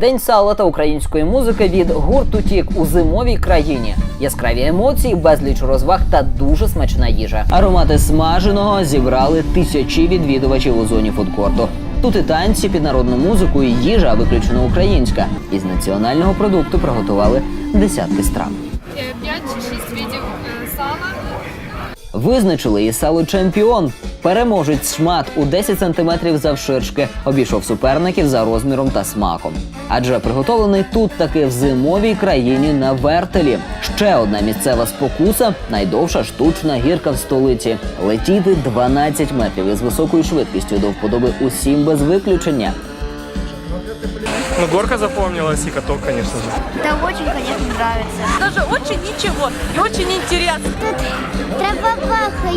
День сала та української музики від гурту Тік у зимовій країні. Яскраві емоції, безліч розваг та дуже смачна їжа. Аромати смаженого зібрали тисячі відвідувачів у зоні фудкорту. Тут і танці під народну музику, і їжа виключно українська. Із національного продукту приготували десятки страв. 5 чи 6 видів е, сала. Визначили і сало чемпіон. Переможець шмат у 10 сантиметрів завширшки обійшов суперників за розміром та смаком. Адже приготовлений тут таки в зимовій країні на вертелі. Ще одна місцева спокуса найдовша штучна гірка в столиці. Летіти 12 метрів із високою швидкістю до вподоби усім без виключення. Ну, горка запомнилась и каток, конечно же. Да очень, конечно, нравится. Даже очень ничего и очень интересно. Тут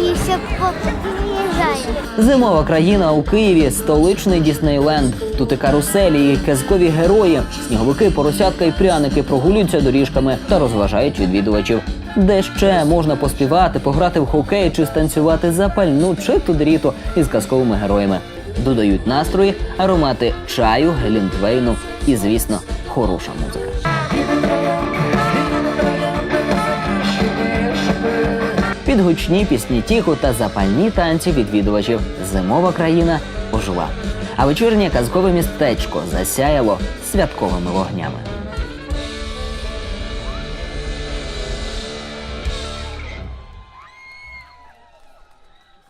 і все приїжджає. Зимова країна у Києві столичний Діснейленд. Тут і каруселі, і казкові герої, сніговики, поросятка і пряники прогулюються доріжками та розважають відвідувачів. Де ще можна поспівати, пограти в хокей чи станцювати запальну чи тудріту із казковими героями. Додають настрої, аромати чаю, гелінтвейну і, звісно, хороша музика. Під гучні пісні тіху та запальні танці відвідувачів зимова країна ожила. А вечірнє казкове містечко засяяло святковими вогнями.